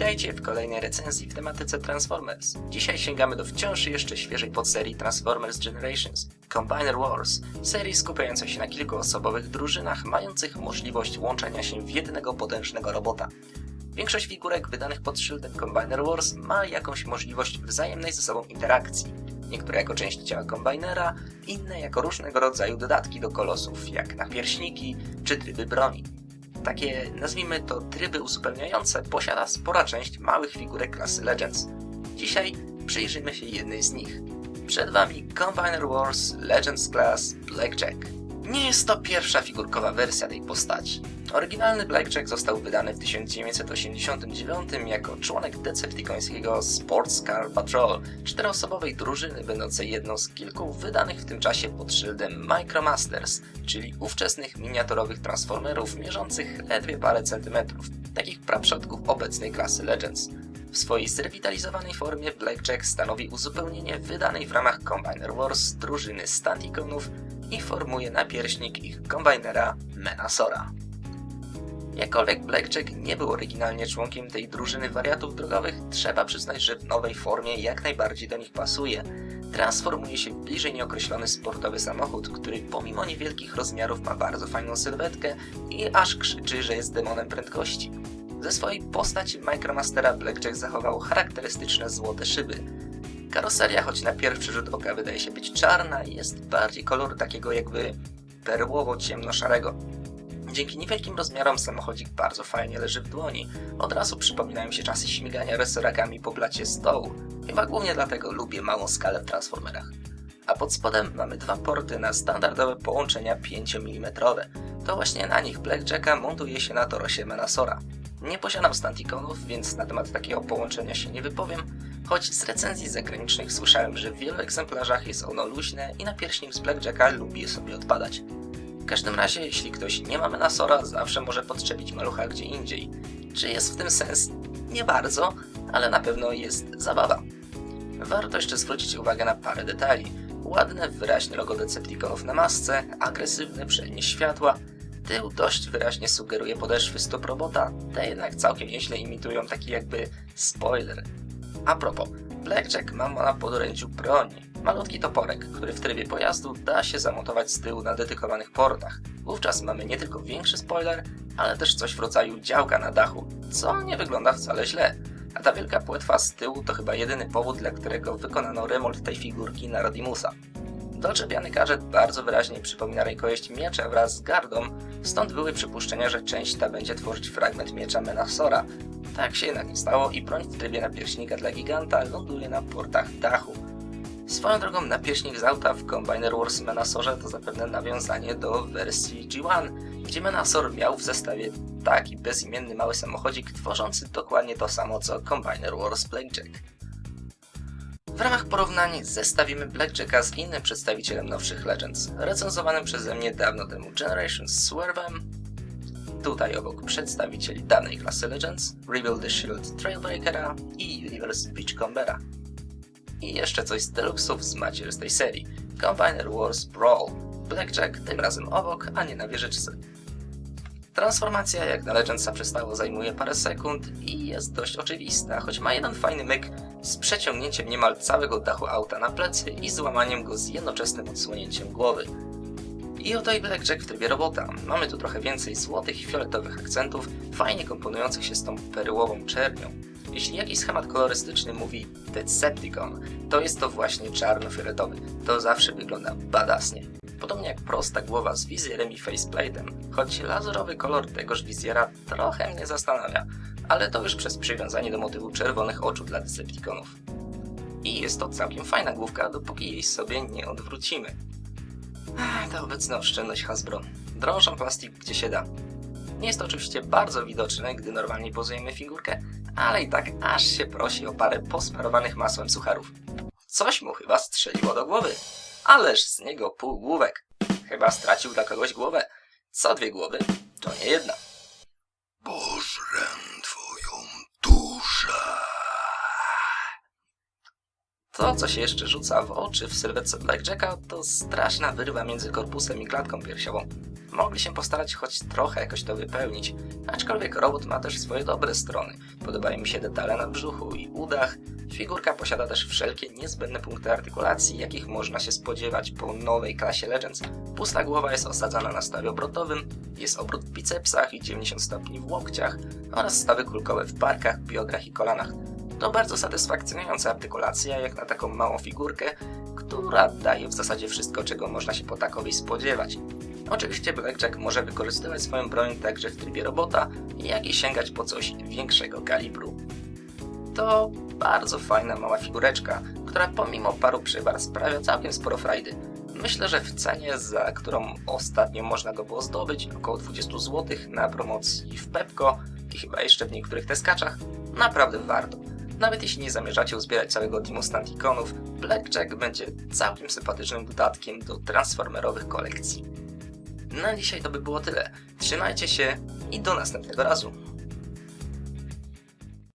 Witajcie w kolejnej recenzji w tematyce Transformers. Dzisiaj sięgamy do wciąż jeszcze świeżej podserii Transformers Generations Combiner Wars, serii skupiającej się na kilkuosobowych drużynach mających możliwość łączenia się w jednego potężnego robota. Większość figurek wydanych pod szyldem Combiner Wars ma jakąś możliwość wzajemnej ze sobą interakcji. Niektóre jako część ciała kombinera, inne jako różnego rodzaju dodatki do kolosów, jak napierśniki czy tryby broni. Takie, nazwijmy to, tryby uzupełniające posiada spora część małych figurek klasy Legends. Dzisiaj przyjrzymy się jednej z nich. Przed Wami Combiner Wars Legends Class Blackjack. Nie jest to pierwsza figurkowa wersja tej postaci. Oryginalny Blackjack został wydany w 1989 jako członek decepticońskiego Sports Car Patrol, czteroosobowej drużyny będącej jedną z kilku wydanych w tym czasie pod szyldem Micromasters, czyli ówczesnych miniaturowych transformerów mierzących ledwie parę centymetrów, takich praprzodków obecnej klasy Legends. W swojej zrewitalizowanej formie Blackjack stanowi uzupełnienie wydanej w ramach Combiner Wars drużyny Standiconów i formuje napierśnik ich kombinera Menasora. Jakkolwiek Blackjack nie był oryginalnie członkiem tej drużyny wariatów drogowych, trzeba przyznać, że w nowej formie jak najbardziej do nich pasuje. Transformuje się w bliżej nieokreślony sportowy samochód, który pomimo niewielkich rozmiarów ma bardzo fajną sylwetkę i aż krzyczy, że jest demonem prędkości. Ze swojej postaci Micromastera Blackjack zachował charakterystyczne złote szyby. Karoseria, choć na pierwszy rzut oka wydaje się być czarna, jest bardziej koloru takiego jakby perłowo-ciemnoszarego. Dzięki niewielkim rozmiarom samochodzik bardzo fajnie leży w dłoni. Od razu przypominają się czasy śmigania resorakami po blacie stołu. Chyba głównie dlatego lubię małą skalę w Transformerach. A pod spodem mamy dwa porty na standardowe połączenia 5 mm. To właśnie na nich Blackjacka montuje się na torosie Menasora. Nie posiadam Stanticonów, więc na temat takiego połączenia się nie wypowiem, choć z recenzji zagranicznych słyszałem, że w wielu egzemplarzach jest ono luźne i napierśnik z Blackjacka lubi sobie odpadać. Każdym razie, jeśli ktoś nie ma Menasora, zawsze może podczepić malucha gdzie indziej. Czy jest w tym sens? Nie bardzo, ale na pewno jest zabawa. Warto jeszcze zwrócić uwagę na parę detali. Ładne, wyraźne logo Decepticonów na masce, agresywny przelnie światła, tył dość wyraźnie sugeruje podeszwy stóp robota, te jednak całkiem nieźle imitują taki jakby spoiler. A propos, Blackjack ma na podorędziu broni. Malutki toporek, który w trybie pojazdu da się zamontować z tyłu na dedykowanych portach. Wówczas mamy nie tylko większy spoiler, ale też coś w rodzaju działka na dachu, co nie wygląda wcale źle. A ta wielka płetwa z tyłu to chyba jedyny powód, dla którego wykonano remont tej figurki na Rodimusa. Doczepiany gadżet bardzo wyraźnie przypomina rękojeść miecza wraz z gardą, stąd były przypuszczenia, że część ta będzie tworzyć fragment miecza Menasora. Tak się jednak nie stało i broń w trybie napierśnika dla giganta ląduje na portach dachu. Swoją drogą napierśnik z auta w Combiner Wars Menasorze to zapewne nawiązanie do wersji G1, gdzie Menasor miał w zestawie taki bezimienny mały samochodzik tworzący dokładnie to samo co Combiner Wars Blackjack. W ramach porównań zestawimy Blackjacka z innym przedstawicielem nowszych Legends, recenzowanym przeze mnie dawno temu Generations Swervem. Tutaj obok przedstawicieli dawnej klasy Legends, Rebuild the Shield Trailbreakera i Universe Beachcombera. I jeszcze coś z deluxów z macier z tej serii, Combiner Wars Brawl. Blackjack tym razem obok, a nie na wieżyczce. Transformacja jak na Legendsa przystało zajmuje parę sekund i jest dość oczywista, choć ma jeden fajny myk z przeciągnięciem niemal całego dachu auta na plecy i złamaniem go z jednoczesnym odsłonięciem głowy. I oto i Blackjack w trybie robota. Mamy tu trochę więcej złotych i fioletowych akcentów, fajnie komponujących się z tą perłową czernią. Jeśli jakiś schemat kolorystyczny mówi Decepticon, to jest to właśnie czarno-fioletowy. To zawsze wygląda badassnie. Podobnie jak prosta głowa z wizjerem i faceplate'em, choć laserowy kolor tegoż wizjera trochę mnie zastanawia, ale to już przez przywiązanie do motywu czerwonych oczu dla Decepticonów. I jest to całkiem fajna główka, dopóki jej sobie nie odwrócimy. Ta obecna oszczędność Hasbro. Drążą plastik gdzie się da. Nie jest to oczywiście bardzo widoczne, gdy normalnie pozujemy figurkę, ale i tak aż się prosi o parę posmarowanych masłem sucharów. Coś mu chyba strzeliło do głowy. Ależ z niego półgłówek. Chyba stracił dla kogoś głowę. Co dwie głowy, to nie jedna. Pożrę twoją duszę. To, co się jeszcze rzuca w oczy w sylwetce Blackjacka, to straszna wyrwa między korpusem i klatką piersiową. Mogli się postarać choć trochę jakoś to wypełnić, aczkolwiek robot ma też swoje dobre strony. Podobają mi się detale na brzuchu i udach. Figurka posiada też wszelkie niezbędne punkty artykulacji, jakich można się spodziewać po nowej klasie Legends. Pusta głowa jest osadzana na stawie obrotowym, jest obrót w bicepsach i 90 stopni w łokciach oraz stawy kulkowe w barkach, biodrach i kolanach. To bardzo satysfakcjonująca artykulacja jak na taką małą figurkę, która daje w zasadzie wszystko, czego można się po takowej spodziewać. Oczywiście Blackjack może wykorzystywać swoją broń także w trybie robota, jak i sięgać po coś większego kalibru. To bardzo fajna mała figureczka, która pomimo paru przywar sprawia całkiem sporo frajdy. Myślę, że w cenie, za którą ostatnio można go było zdobyć, około 20 zł na promocji w Pepko i chyba jeszcze w niektórych teskaczach, naprawdę warto. Nawet jeśli nie zamierzacie uzbierać całego teamu Stantikonów, Blackjack będzie całkiem sympatycznym dodatkiem do transformerowych kolekcji. Na dzisiaj to by było tyle. Trzymajcie się i do następnego razu.